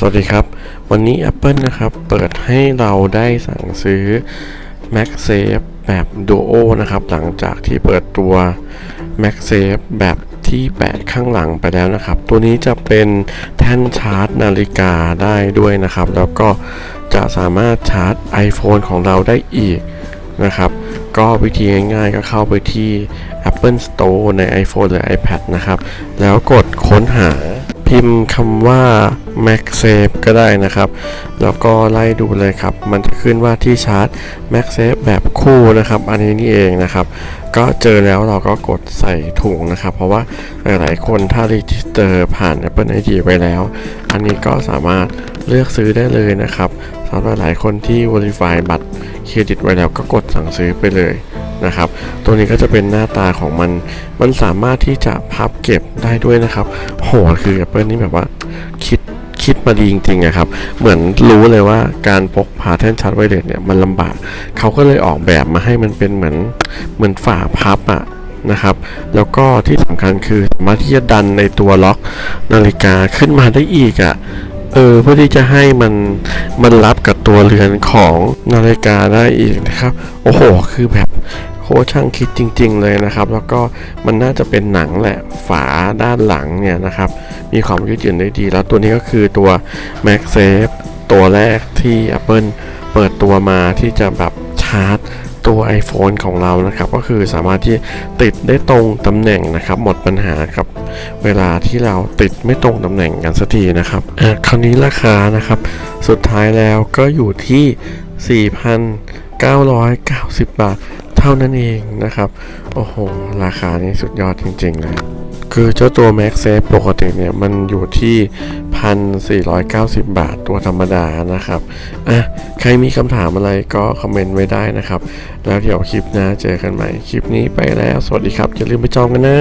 สวัสดีครับ วันนี้ Apple นะครับ เปิดให้เราได้สั่งซื้อ MagSafe แบบ Duo นะครับ หลังจากที่เปิดตัว MagSafe แบบที่แปะข้างหลังไปแล้วนะครับ ตัวนี้จะเป็นแท่นชาร์จนาฬิกาได้ด้วยนะครับ แล้วก็จะสามารถชาร์จ iPhone ของเราได้อีกนะครับ ก็วิธีง่ายๆก็เข้าไปที่ Apple Store ใน iPhone หรือ iPad นะครับ แล้วกดค้นหา พิมพ์คำว่า MagSafe ก็ได้นะครับ แล้วก็ไล่ดูเลยครับ มันจะขึ้นว่าที่ชาร์จ MagSafe แบบคู่นะครับ อันนี้นี่เองนะครับ ก็เจอแล้วเราก็กดใส่ถุงนะครับ เพราะว่าหลายๆคนถ้ารีจิสเตอร์ผ่าน Apple ID ไว้แล้ว อันนี้ก็สามารถเลือกซื้อได้เลยนะครับสำหรับหลายคนที่ Verify บัตรเครดิตไว้แล้วก็กดสั่งซื้อไปเลย นะครับ ตัวนี้ก็จะเป็นหน้าตาของมัน มันสามารถที่จะพับเก็บได้ด้วยนะครับ โหคือ Apple นี่แบบว่าคิดคิดมาดีจริงๆอะครับ เหมือนรู้เลยว่าการพกพาแท่นชาร์จไวเลสเนี่ยมันลำบาก เขาก็เลยออกแบบมาให้มันเป็นเหมือนเหมือนฝาพับอะนะครับ แล้วก็ที่สำคัญคือสามารถที่จะดันในตัวล็อกนาฬิกาขึ้นมาได้อีกอะ เออเพื่อที่จะให้มันมันรับกับตัวเรือนของนาฬิกาได้อีกนะครับ โอ้โห คือแบบโคช่างคิดจริง ๆ เลยนะครับ แล้วก็มันน่าจะเป็นหนังแหละฝาด้านหลังเนี่ยนะครับ มีความยืดหยุ่นได้ดี แล้วตัวนี้ก็คือตัว MagSafe ตัวแรกที่ Apple เปิดตัวมาที่จะแบบชาร์จตัว iPhone ของเรานะครับ ก็คือสามารถที่ติดได้ตรงตำแหน่งนะครับ หมดปัญหาครับ เวลาที่เราติดไม่ตรงตำแหน่งกันสักทีนะครับอะคราวนี้ราคานะครับ สุดท้ายแล้วก็อยู่ที่ 4,990 บาท เท่านั้นเองนะครับ โอ้โห ราคานี้สุดยอดจริง ๆ เลยคือเจ้าตัว Max Safe ปกติเนี่ย มันอยู่ที่ 1,490 บาทตัวธรรมดานะครับ อะ ใครมีคำถามอะไรก็คอมเมนต์ไว้ได้นะครับ แล้วเดี๋ยวคลิปหน้าเจอกันใหม่ คลิปนี้ไปแล้ว สวัสดีครับ อย่าลืมไปจองกันนะ